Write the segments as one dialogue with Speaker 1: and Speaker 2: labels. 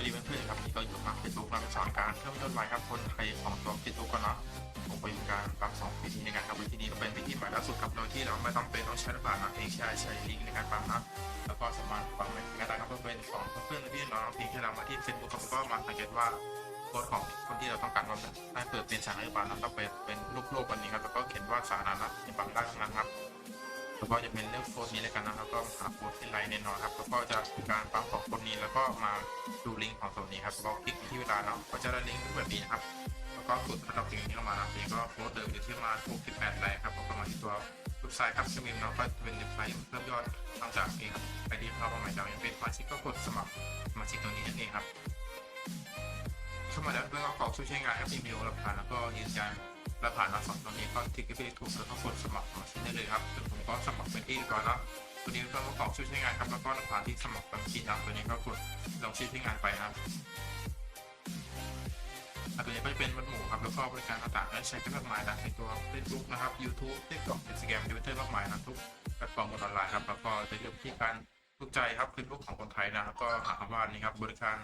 Speaker 1: วัสดีเพื่อนๆครับนี่ก็อยู่กับเฟซบุ๊กนะเป็นสอนการเพิ่มยอดไลค์ครับคนไทยของตัวเฟซบุ๊กกันเนาะผมไปดูการปรับสองวิธีในการทำวิธีนี้ก็เป็นวิธีใหม่ล่าสุดครับโดยที่เราไม่ต้องเป็นต้องใช้ระบาดนะเพียงแค่ใช้ลิงก์ในการปรับนะแล้วก็สามารถปรับในการได้ครับเพื่อนของเพื่อนๆพี่น้องเพียงแค่เรามาที่เฟซบุ๊กครับก็มาสังเกตว่าโพสของคนที่เราต้องการว่าให้เปิดเป็นสาธารณะนะต้องเป็นเป็นรูปโลกวันนี้ครับแล้วก็เขียนว่าสาธารณะในบางด้านนะครับ แล้วก็จะเป็นเลือกโพสต์นี้แล้วกันนะครับ ก็หาโพสต์ที่ไลน์แน่นอนครับ แล้วก็จะการปั๊มของโพสต์นี้แล้วก็มาดูลิงก์ของตัวนี้ครับแล้วก็คลิกที่เวลาเนาะก็จะได้ลิงก์แบบนี้นะครับแล้วก็กดระดับสิ่งนี้เข้ามานะครับนี่ก็โพสต์เดิมอยู่ที่ประมาณ68ไลค์ครับแล้วก็มาที่ตัวเว็บไซต์ครับชื่อมิมเนาะก็จะเป็นเว็บไซต์เพิ่มยอดนอกจากเองครับไปที่เข้ามาใหม่จากยังเป็นสมาชิกก็กดสมัครสมาชิกตัวนี้นั่นเองครับเข้ามาแล้วเพื่อนก็กรอกชื่อใช้งานครับอีเมลรับผ่านแล้วก็ยืนยัน รับผ่านมาสองตัวนี้ก็ทิกเกอร์ถูกแล้วก็กดสมัครสมาชิกได้เลยครับซึ่งผมก็สมัครเป็นที่เรียบร้อยแล้วตัวนี้ก็ประกอบชื่อใช้งานครับแล้วก็หลักฐานที่สมัครบัญชีนะตัวนี้ก็กดลงชื่อใช้งานไปนะครับตัวนี้ก็จะเป็นวัดหมู่ครับแล้วก็บริการต่างๆและใช้กันมากมายนะในตัว Facebook นะครับ YouTube TikTok Instagram Twitter มากมายนะทุกแพลตฟอร์มออนไลน์ครับแล้วก็จะเลือกที่การถูกใจครับ Facebook ของคนไทยนะแล้วก็หาคำว่านี่ครับบริการ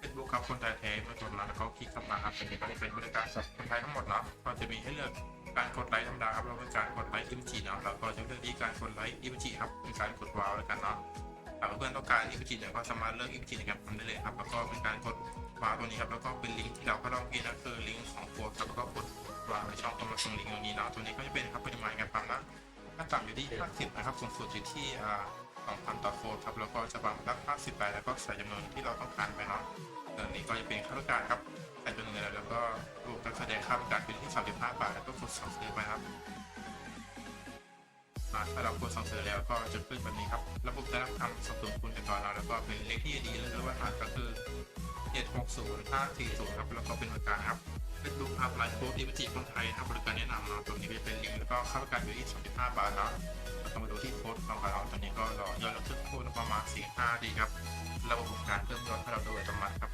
Speaker 1: Facebook ครับคนไทยแท้ม่ชนนะแล้วก็คลิกเข้ามาครับอันนี้ก็จะเป็นบริการสำหรับคนไทยทั้งหมดเนาะก็จะมีให้เลือกการกดไลค์ธรรมดาครับแล้วเป็นการกดไลค์อิมจิเนาะเราก็จะเลือกที่การกดไลค์อิมจิครับเป็นการกดวาวแล้วกันเนาะหากเพื่อนต้องการอิมจิเนี่ยก็สามารถเลือกอิมจิในการทำได้เลยครับแล้วก็เป็นการกดวาวตัวนี้ครับแล้วก็เป็นลิงก์ที่เราก็ลองกินนะคือลิงก์ของโพสต์ครับแล้วก็กดวาวในช่องตรงมาส่งลิงก์ตรงนี้เนาะตัวนี้ก็จะเป็นครับปริมาณการปั๊มนะ ขั้นต่ำอยู่ที่ 50 นะครับ สูงสุดอยู่ที่2,000 ต่อโพสต์ครับ แล้วก็จะปั๊มรับ50ไปแล้วก็ใส่จำนวนที่เราต้องการไปเนาะตัวนี้ก็จะเป็นค่าบริการครับ ใส่จำนวนเงินแล้วก็รูปการแสดงค่าบริการอยู่ที่ 35 บาท แล้วก็กดสั่งซื้อไปครับมาถ้าเรากดสั่งซื้อแล้วก็จะขึ้นแบบนี้ครับ ระบบได้รับคำสนับสนุนคุณจากเราแล้วก็เป็นเลขที่ดีเลยแล้วรหัสก็คือ 760540ครับแล้วก็เป็นบริการครับเป็นดูภาพไลน์โค้ดอีเวจีคนไทยครับบริการแนะนำนาะตัวนี้จะเป็นลิงก์แล้วก็ค่าบริการอยู่ที่35 บาทนะแล้วก็มาดูที่โค้ดของเราตอนนี้ก็รอยอดรับขึ้นโค้ดประมาณ45ดีครับระบบบริการเพิ่มยอดให้เราโดยอัตโนมัติครับ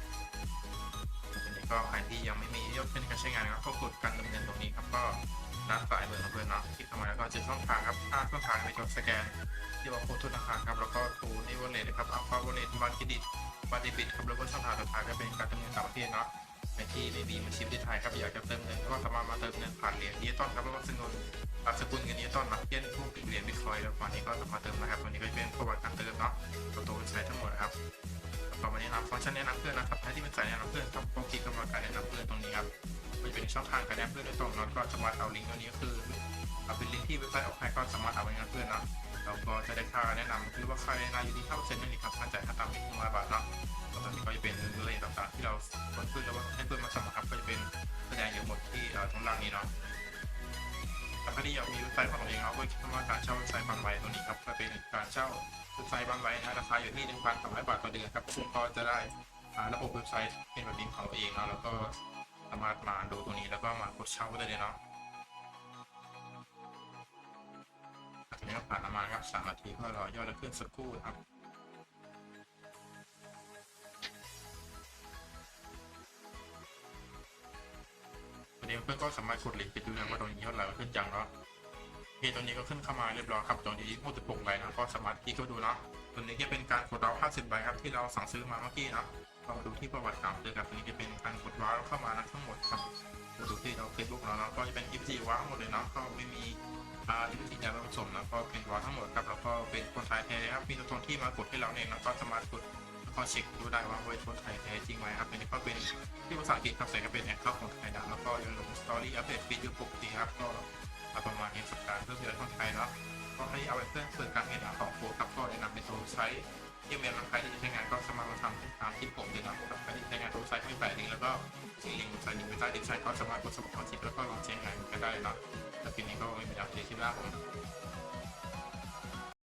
Speaker 1: ทีนี้ก็ใครที่ยังไม่มียอดเป็นการใช้งานครับก็กดการดำเนินตรงนี้ครับก็ นัดสายเบอร์ของเพื่อนเนาะคลิกเข้ามาแล้วก็เจอช่องทางครับห้าช่องทางในการสแกน ที่ว่าโค้ดธนาคารครับแล้วก็ทูนิวเลตนะครับอัลฟาโวเลตบัตรเครดิตบัตรเดบิตครับแล้วก็ช่องทางสุดท้ายก็เป็นการดำเนินต่างประเทศเนาะในที่ไม่มีบัญชีประเทศไทยครับอยากจะเติมเงินก็สามารถมาเติมเงินผ่านเหรียญดิจิตอลครับแล้วก็สกุลอ่าสกุลเงินดิจิตอลนะเช่นพวกเหรียญบิตคอยน์แล้วตอนนี้ก็สามารถเติมนะครับตัวนี้ก็จะเป็นประวัติการเติมเนาะตัวตัวเว็บไซต์ทั้งหมดครับต่อมาแนะนำฟังก์ชันแนะนำเพื่อนนะครับใครที่เป็นสายแนะนำเพื่อนครับก็คลิกเข้ามการแนะนำเพื่อนตรงนี้ครับ มันจะเป็นช่องทางการแนะนำเพื่อนโดยตรงเนาะก็สามารถเอาลิงก์ตัวนี้ก็คือเอาเป็นลิงก์ที่เว็บไซต์ออกให้ก็สามารถเอาไปงานเพื่อนเนาะเราก็จะได้ค่าแนะนำคือว่าค่าแนะนำอยู่ที่5%นั่นเองครับค่าจ่ายค่าตามที่100บาทเนาะแล้วตอนนี้ก็จะเป็นเลขต่างๆที่เรากดเพื่อนแล้วว่าให้เพื่อนมาสมัครครับก็จะเป็นแสดงอยู่หมดที่ตรงล่างนี้เนาะแต่ถ้าที่อยากมีเว็บไซต์ของตัวเองครับก็คลิกเข้าการเช่าเว็บไซต์บางใบตัวนี้ครับก็เป็นการเช่าเว็บไซต์บางไว้นะราคาอยู่ที่1,300บาทต่อเดือนครับซึ่งก็จะได้อ่าระบบเว็บไซต์เป็นแบบนี้ของเราเองเนาะแล้วก็ สามารถมาดูตัวนี้แล้วก็มากดเช่าได้เลยเนาะอันนี้ก็ผ่านประมาณครับ3นาทีก็รอยอดแล้วขึ้นสักครู่ครับวันนี้เพื่อนก็สามารถกดลิงก์ไปดูนะว่าตรงนี้ยอดไลค์ขึ้นจังเนาะโอเคตัวนี้ก็ขึ้นเข้ามาเรียบร้อยครับตรงนี้พูดถึงปุ่มใบนะก็สามารถคลิกเข้าดูเนาะ ตัวนี้จะเป็นการกดดาว50ใบครับที่เราสั่งซื้อมาเมื่อกี้นะก็มาดูที่ประวัติการซื้อครับตัวนี้จะเป็นการกดว้าวเข้ามานะทั้งหมดครับมาดูที่เราเฟซบุ๊กเราเนาะก็จะเป็นอิฟจีว้าวหมดเลยเนาะก็ไม่มีอ่าอิฟจียาผสมนะก็เป็นว้าวทั้งหมดครับแล้วก็เป็นคนไทยแท้ครับมีตัวตนที่มากดให้เราเนี่ยนะก็สามารถกดแล้วก็เช็คดูได้ว่าเป็นคนไทยแท้จริงไหมครับอันนี้ก็เป็นที่ภาษาอังกฤษครับใส่ก็เป็นแอคเคาท์ของไทยนะแล้วก็ยังลงสตอรี่อัปเดตฟีดอยู่ปกติครับก็ประมาณนี้สัปดาห์เพื่อเพื่อนคนไทยเนาะ ให้เอาไปเพื่อนเปิดการเงินหาของโปรครับก็แนะนำเป็นตัวใช้ที่เมลใครที่ใช้งานก็สามารถมาทำตามที่ผมแนะนำครับใครที่ใช้งานตัวไซต์ไม่แปลกลิงแล้วก็สิ่งลิงก์ใส่ลิงก์ไปใต้ดิสไซต์ก็สามารถกดสมัครสมาชิกแล้วก็ลองใช้งานกันได้เนาะแต่ปีนี้ก็ไม่มีอะไรที่ว่าผม